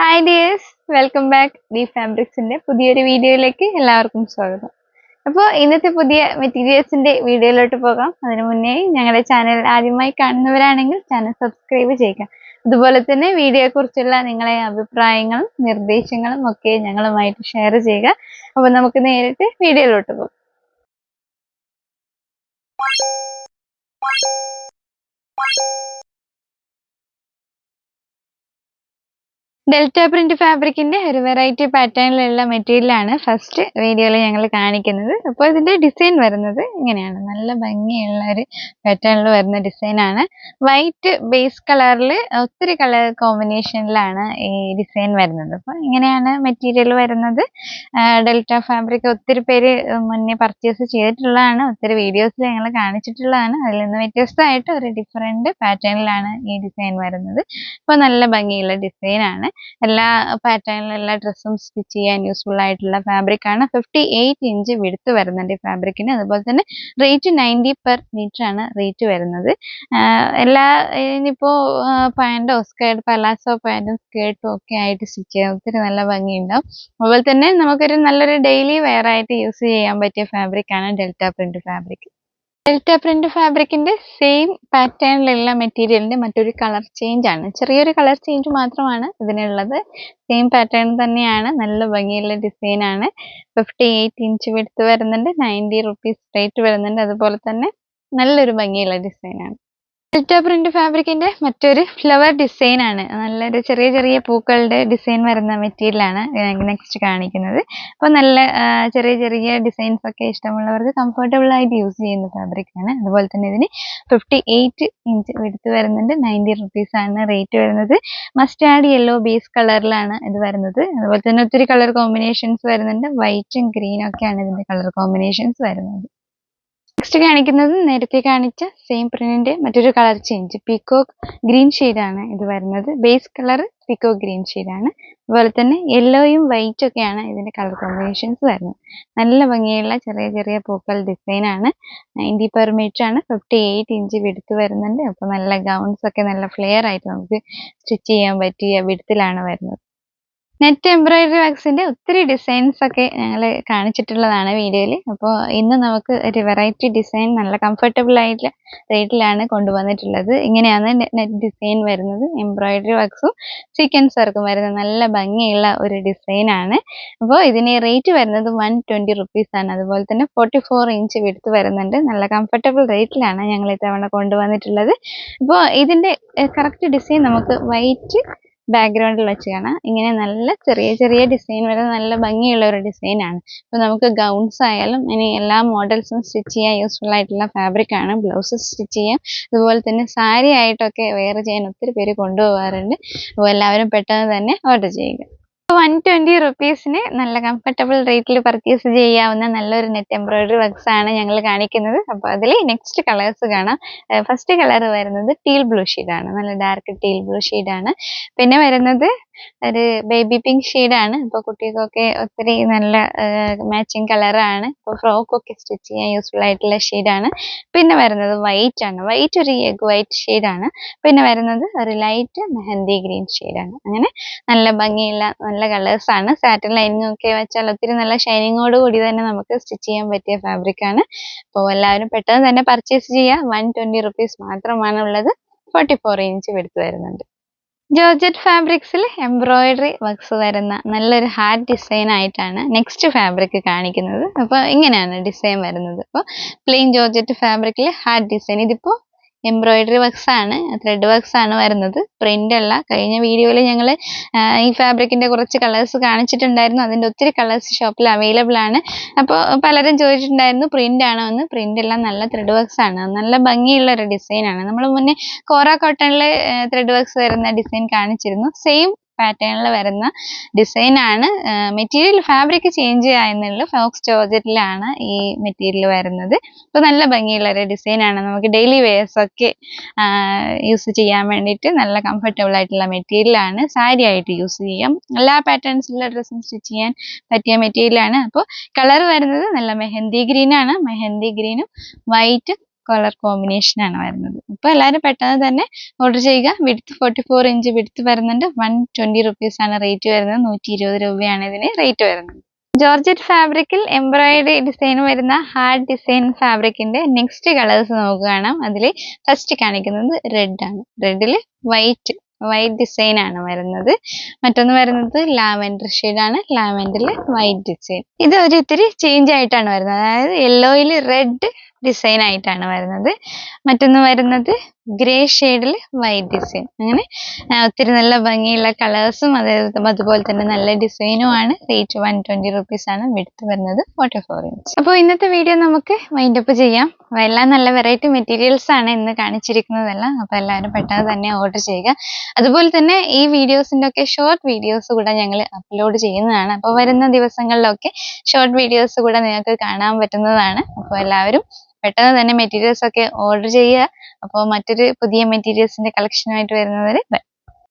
Hi dears welcome back D ഫാബ്രിക്സിന്റെ പുതിയൊരു വീഡിയോയിലേക്ക് എല്ലാവർക്കും സ്വാഗതം. അപ്പോൾ ഇന്നത്തെ പുതിയ മെറ്റീരിയൽസിന്റെ വീഡിയോയിലോട്ട് പോകാം. അതിനു മുന്നേ ഞങ്ങളുടെ ചാനൽ ആദ്യമായി കാണുന്നവരാണെങ്കിൽ ചാനൽ സബ്സ്ക്രൈബ് ചെയ്യുക. അതുപോലെ തന്നെ വീഡിയോയെക്കുറിച്ചുള്ള നിങ്ങളെ അഭിപ്രായങ്ങളും നിർദ്ദേശങ്ങളും ഒക്കെ ഞങ്ങളുമായിട്ട് ഷെയർ ചെയ്യുക. അപ്പോൾ നമുക്ക് നേരിട്ട് വീഡിയോയിലോട്ട് പോകാം. ഡെൽറ്റ പ്രിന്റ് ഫാബ്രിക്കിന്റെ ഒരു വെറൈറ്റി പാറ്റേണിലുള്ള മെറ്റീരിയലാണ് ഫസ്റ്റ് വീഡിയോയിൽ ഞങ്ങൾ കാണിക്കുന്നത്. അപ്പോൾ ഇതിന്റെ ഡിസൈൻ വരുന്നത് ഇങ്ങനെയാണ്. നല്ല ഭംഗിയുള്ള ഒരു പാറ്റേണിൽ വരുന്ന ഡിസൈൻ ആണ്. വൈറ്റ് ബേസ് കളറിൽ ഒത്തിരി കളർ കോമ്പിനേഷനിലാണ് ഈ ഡിസൈൻ വരുന്നത്. അപ്പോൾ ഇങ്ങനെയാണ് മെറ്റീരിയൽ വരുന്നത്. ഡെൽറ്റ ഫാബ്രിക് ഒത്തിരി പേര് മുന്നേ പർച്ചേസ് ചെയ്തിട്ടുള്ളതാണ്. ഒത്തിരി വീഡിയോസിൽ ഞങ്ങൾ കാണിച്ചിട്ടുള്ളതാണ്. അതിൽ നിന്ന് വ്യത്യസ്തമായിട്ട് ഒരു ഡിഫറെന്റ് പാറ്റേണിലാണ് ഈ ഡിസൈൻ വരുന്നത്. അപ്പോൾ നല്ല ഭംഗിയുള്ള ഡിസൈൻ ആണ്. എല്ലാ പാറ്റേണിലും എല്ലാ ഡ്രസ്സും സ്റ്റിച്ച് ചെയ്യാൻ യൂസ്ഫുൾ ആയിട്ടുള്ള ഫാബ്രിക് ആണ്. ഫിഫ്റ്റി എയ്റ്റ് ഇഞ്ച് വിടുത്ത് വരുന്നുണ്ട് ഈ ഫാബ്രിക്കിന് അതുപോലെ തന്നെ റേറ്റ് നയന്റി പെർ മീറ്റർ ആണ് റേറ്റ് വരുന്നത്. എല്ലാ ഇനിയിപ്പോൾ പാന്റോ സ്കേർട്ട് പലാസോ പാന്റും സ്കേർട്ടും ഒക്കെ ആയിട്ട് സ്റ്റിച്ച് ചെയ്യാൻ ഒത്തിരി നല്ല ഭംഗിയുണ്ടാവും. അതുപോലെ തന്നെ നമുക്കൊരു നല്ലൊരു ഡെയിലി വെയർ ആയിട്ട് യൂസ് ചെയ്യാൻ പറ്റിയ ഫാബ്രിക് ആണ് delta print fabric delta print ഫാബ്രിക്കിന്റെ same പാറ്റേണിലുള്ള മെറ്റീരിയലിന്റെ മറ്റൊരു കളർ ചേഞ്ച് ആണ്. ചെറിയൊരു കളർ ചേഞ്ച് മാത്രമാണ് ഇതിനുള്ളത്. സെയിം പാറ്റേൺ തന്നെയാണ്. നല്ല ഭംഗിയുള്ള ഡിസൈൻ ആണ്. ഫിഫ്റ്റി എയ്റ്റ് ഇഞ്ച് വിടുത്ത് വരുന്നുണ്ട്. നയന്റി റുപ്പീസ് റേറ്റ് വരുന്നുണ്ട്. അതുപോലെ തന്നെ നല്ലൊരു ഭംഗിയുള്ള ഡിസൈൻ ആണ്. ഡെൽറ്റ പ്രിന്റ് ഫാബ്രിക്കിന്റെ മറ്റൊരു ഫ്ലവർ ഡിസൈൻ ആണ്. നല്ലൊരു ചെറിയ ചെറിയ പൂക്കളുടെ ഡിസൈൻ വരുന്ന മെറ്റീരിയലാണ് നെക്സ്റ്റ് കാണിക്കുന്നത്. അപ്പോൾ നല്ല ചെറിയ ചെറിയ ഡിസൈൻസ് ഒക്കെ ഇഷ്ടമുള്ളവർക്ക് കംഫർട്ടബിൾ ആയിട്ട് യൂസ് ചെയ്യുന്ന ഫാബ്രിക് ആണ്. അതുപോലെ തന്നെ ഇതിന് ഫിഫ്റ്റി എയ്റ്റ് ഇഞ്ച് എടുത്ത് വരുന്നുണ്ട്. നയന്റി റുപ്പീസ് ആണ് റേറ്റ് വരുന്നത്. മസ്റ്റാർഡ് യെല്ലോ ബേസ് കളറിലാണ് ഇത് വരുന്നത്. അതുപോലെ തന്നെ ഒത്തിരി കളർ കോമ്പിനേഷൻസ് വരുന്നുണ്ട്. വൈറ്റും ഗ്രീനും ഒക്കെയാണ് ഇതിന്റെ കളർ കോമ്പിനേഷൻസ് വരുന്നത്. നെക്സ്റ്റ് കാണിക്കുന്നത് നേരത്തെ കാണിച്ച സെയിം പ്രിന്റിന്റെ മറ്റൊരു കളർ ചേഞ്ച് പീക്കോക്ക് ഗ്രീൻ ആണ് ഇത് വരുന്നത്. ബേസ് കളർ പീക്കോക്ക് ഗ്രീൻ ആണ്. അതുപോലെ തന്നെ യെല്ലോയും വൈറ്റും ഒക്കെയാണ് ഇതിന്റെ കളർ കോമ്പിനേഷൻസ് വരുന്നത്. നല്ല ഭംഗിയുള്ള ചെറിയ ചെറിയ പൂക്കൾ ഡിസൈൻ ആണ്. നയന്റി പെർ മീറ്റർ ആണ്. ഫിഫ്റ്റി എയ്റ്റ് ഇഞ്ച് വിടുത്ത് വരുന്നുണ്ട്. അപ്പോൾ നല്ല ഗൗൺസ് ഒക്കെ നല്ല ഫ്ലെയർ ആയിട്ട് നമുക്ക് സ്റ്റിച്ച് ചെയ്യാൻ പറ്റിയ വിടുത്തിലാണ് വരുന്നത്. നെറ്റ് എംബ്രോയിഡറി വർക്ക്സിന്റെ ഒത്തിരി ഡിസൈൻസ് ഒക്കെ ഞങ്ങൾ കാണിച്ചിട്ടുള്ളതാണ് വീഡിയോയിൽ അപ്പോൾ ഇന്ന് നമുക്ക് ഒരു വെറൈറ്റി ഡിസൈൻ നല്ല കംഫർട്ടബിൾ ആയിട്ടുള്ള റേറ്റിലാണ് കൊണ്ടുവന്നിട്ടുള്ളത്. ഇങ്ങനെയാണ് നെറ്റ് ഡിസൈൻ വരുന്നത്. എംബ്രോയിഡറി വർക്ക്സും സീക്വൻസ് വർക്കും വരുന്ന നല്ല ഭംഗിയുള്ള ഒരു ഡിസൈനാണ് അപ്പോൾ ഇതിന് റേറ്റ് വരുന്നത് വൺ ട്വന്റി റുപ്പീസ് ആണ്. അതുപോലെ തന്നെ ഫോർട്ടി ഫോർ ഇഞ്ച് വിടുത്ത് വരുന്നുണ്ട്. നല്ല കംഫർട്ടബിൾ റേറ്റിലാണ് ഞങ്ങൾ ഇത്തവണ കൊണ്ടുവന്നിട്ടുള്ളത്. അപ്പോൾ ഇതിന്റെ കറക്റ്റ് ഡിസൈൻ നമുക്ക് വൈറ്റ് ബാക്ക്ഗ്രൗണ്ടിൽ വെച്ച് കാണാം ഇങ്ങനെ നല്ല ചെറിയ ചെറിയ ഡിസൈൻ വരെ നല്ല ഭംഗിയുള്ള ഒരു ഡിസൈനാണ് അപ്പോൾ നമുക്ക് ഗൗൺസ് ആയാലും ഇനി എല്ലാ മോഡൽസും സ്റ്റിച്ച് ചെയ്യാൻ യൂസ്ഫുൾ ആയിട്ടുള്ള ഫാബ്രിക് ആണ്. ബ്ലൗസ് സ്റ്റിച്ച് ചെയ്യാം. അതുപോലെ തന്നെ സാരി ആയിട്ടൊക്കെ വെയർ ചെയ്യാൻ ഒത്തിരി പേര് കൊണ്ടുപോകാറുണ്ട് അപ്പോൾ എല്ലാവരും പെട്ടെന്ന് തന്നെ ഓർഡർ ചെയ്യുക. വൺ ട്വന്റി റുപ്പീസിന് നല്ല കംഫർട്ടബിൾ റേറ്റിൽ പർച്ചേസ് ചെയ്യാവുന്ന നല്ലൊരു നെറ്റ് എംബ്രോയിഡറി വർക്ക്സ് ആണ് ഞങ്ങൾ കാണിക്കുന്നത്. അപ്പോൾ അതിൽ നെക്സ്റ്റ് കളേഴ്സ് കാണാം. ഫസ്റ്റ് കളർ വരുന്നത് ടീൽ ബ്ലൂ ആണ്. നല്ല ഡാർക്ക് ടീൽ ബ്ലൂ ആണ്. പിന്നെ വരുന്നത് ഒരു ബേബി പിങ്ക് ആണ്. ഇപ്പോൾ കുട്ടികൾക്കൊക്കെ ഒത്തിരി നല്ല മാച്ചിങ് കളറാണ് ഇപ്പോൾ ഫ്രോക്കൊക്കെ സ്റ്റിച്ച് ചെയ്യാൻ യൂസ്ഫുൾ ആയിട്ടുള്ള ആണ്. പിന്നെ വരുന്നത് വൈറ്റ് ആണ്. വൈറ്റ് ഒരു എഗ് വൈറ്റ് ആണ്. പിന്നെ വരുന്നത് ഒരു ലൈറ്റ് മെഹന്തി ഗ്രീൻ ആണ്. അങ്ങനെ നല്ല ഭംഗിയുള്ള നല്ല കളേഴ്സ് ആണ്. സാറ്റൻ ലൈനിങ് ഒക്കെ വെച്ചാൽ ഒത്തിരി നല്ല ഷൈനിങ്ങോട് കൂടി തന്നെ നമുക്ക് സ്റ്റിച്ച് ചെയ്യാൻ പറ്റിയ ഫാബ്രിക് ആണ്. അപ്പോൾ എല്ലാവരും പെട്ടെന്ന് തന്നെ പർച്ചേസ് ചെയ്യുക. വൺ ട്വന്റി റുപ്പീസ് മാത്രമാണ് ഉള്ളത്. ഫോർട്ടി ഫോർ ഇഞ്ച് എടുത്ത് വരുന്നുണ്ട്. ജോർജറ്റ് ഫാബ്രിക്സിൽ എംബ്രോയിഡറി വർക്ക്സ് വരുന്ന നല്ലൊരു ഹാർഡ് ഡിസൈൻ ആയിട്ടാണ് നെക്സ്റ്റ് ഫാബ്രിക് കാണിക്കുന്നത്. അപ്പോൾ ഇങ്ങനെയാണ് ഡിസൈൻ വരുന്നത്. അപ്പോൾ പ്ലെയിൻ ജോർജറ്റ് ഫാബ്രിക്കിൽ ഹാർഡ് ഡിസൈൻ. ഇതിപ്പോൾ എംബ്രോയിഡറി വർക്ക്സ് ആണ് ത്രെഡ് വർക്ക്സ് ആണ് വരുന്നത്. പ്രിന്റ് അല്ല. കഴിഞ്ഞ വീഡിയോയിൽ ഞങ്ങൾ ഈ ഫാബ്രിക്കിന്റെ കുറച്ച് കളേഴ്സ് കാണിച്ചിട്ടുണ്ടായിരുന്നു. അതിന്റെ ഒത്തിരി കളേഴ്സ് ഷോപ്പിൽ അവൈലബിൾ ആണ്. അപ്പോൾ പലരും ചോദിച്ചിട്ടുണ്ടായിരുന്നു പ്രിന്റ് ആണോ എന്ന്. പ്രിന്റ് എല്ലാം നല്ല ത്രെഡ് വർക്ക്സ് ആണ്. നല്ല ഭംഗിയുള്ള ഒരു ഡിസൈൻ ആണ്. നമ്മൾ മുന്നേ കോറ കോട്ടണിൽ ത്രെഡ് വർക്ക്സ് വരുന്ന ഡിസൈൻ കാണിച്ചിരുന്നു. സെയിം പാറ്റേണിൽ വരുന്ന ഡിസൈൻ ആണ്. മെറ്റീരിയൽ ഫാബ്രിക് ചേഞ്ച് ആയെന്നുള്ളൂ ഫോക്സ് ജോർജറ്റിലാണ് ഈ മെറ്റീരിയൽ വരുന്നത്. അപ്പോൾ നല്ല ഭംഗിയുള്ള ഒരു ഡിസൈൻ ആണ്. നമുക്ക് ഡെയിലി ഒക്കെ യൂസ് ചെയ്യാൻ വേണ്ടിയിട്ട് നല്ല കംഫർട്ടബിൾ ആയിട്ടുള്ള മെറ്റീരിയൽ ആണ്. സാരി ആയിട്ട് യൂസ് ചെയ്യാം. എല്ലാ പാറ്റേൺസിലുള്ള ഡ്രസ്സും സ്റ്റിച്ച് ചെയ്യാൻ പറ്റിയ മെറ്റീരിയൽ ആണ്. അപ്പോൾ കളർ വരുന്നത് നല്ല മെഹന്തി ഗ്രീൻ ആണ്. മെഹന്തി ഗ്രീനും വൈറ്റ് കളർ കോമ്പിനേഷൻ ആണ് വരുന്നത്. അപ്പോൾ എല്ലാവരും പെട്ടെന്ന് തന്നെ ഓർഡർ ചെയ്യുക. Width forty four inch width വരുന്നുണ്ട്. വൺ ട്വന്റി റുപ്പീസ് ആണ് റേറ്റ് വരുന്നത്. നൂറ്റി ഇരുപത് രൂപയാണ് ഇതിന് റേറ്റ് വരുന്നത്. ജോർജറ്റ് ഫാബ്രിക്കിൽ എംബ്രോയിഡറി ഡിസൈൻ വരുന്ന ഹാർഡ് ഡിസൈൻ ഫാബ്രിക്കിന്റെ നെക്സ്റ്റ് കളേഴ്സ് നോക്കുകയാണ് അതിൽ ഫസ്റ്റ് കാണിക്കുന്നത് റെഡ് ആണ്. റെഡിൽ വൈറ്റ് വൈറ്റ് ഡിസൈൻ ആണ് വരുന്നത്. മറ്റൊന്ന് വരുന്നത് ലാവൻഡർ ആണ്. ലാവൻഡറിൽ വൈറ്റ് ഡിസൈൻ ഇത് ഒരു ഇത്തിരി ചേഞ്ച് ആയിട്ടാണ് വരുന്നത്. അതായത് യെല്ലോയിൽ റെഡ് ഡിസൈൻ ആയിട്ടാണ് വരുന്നത്. മറ്റൊന്ന് വരുന്നത് ഗ്രേ ഷെയ്ഡിൽ വൈറ്റ് ഡിസൈൻ അങ്ങനെ ഒത്തിരി നല്ല ഭംഗിയുള്ള കളേഴ്സും അതായത് അതുപോലെ തന്നെ നല്ല ഡിസൈനും ആണ് റേറ്റ് വൺ ട്വന്റി റുപ്പീസ് ആണ് വിടുത്ത് വരുന്നത് ഫോർട്ടി ഫോർ ഇഞ്ച് അപ്പോൾ ഇന്നത്തെ വീഡിയോ നമുക്ക് വൈൻഡപ്പ് ചെയ്യാം. അപ്പോൾ എല്ലാം നല്ല വെറൈറ്റി മെറ്റീരിയൽസ് ആണ് ഇന്ന് കാണിച്ചിരിക്കുന്നതെല്ലാം. അപ്പോൾ എല്ലാവരും പെട്ടെന്ന് തന്നെ ഓർഡർ ചെയ്യുക. അതുപോലെ തന്നെ ഈ വീഡിയോസിന്റെ ഒക്കെ ഷോർട്ട് വീഡിയോസ് കൂടെ ഞങ്ങൾ അപ്ലോഡ് ചെയ്യുന്നതാണ്. അപ്പോൾ വരുന്ന ദിവസങ്ങളിലൊക്കെ ഷോർട്ട് വീഡിയോസ് കൂടെ നിങ്ങൾക്ക് കാണാൻ പറ്റുന്നതാണ്. അപ്പോൾ എല്ലാവരും പെട്ടെന്ന് തന്നെ മെറ്റീരിയൽസ് ഒക്കെ ഓർഡർ ചെയ്യുക. അപ്പോൾ മറ്റൊരു പുതിയ മെറ്റീരിയൽസിന്റെ കളക്ഷനുമായിട്ട് വരുന്നവരെ ബൈ.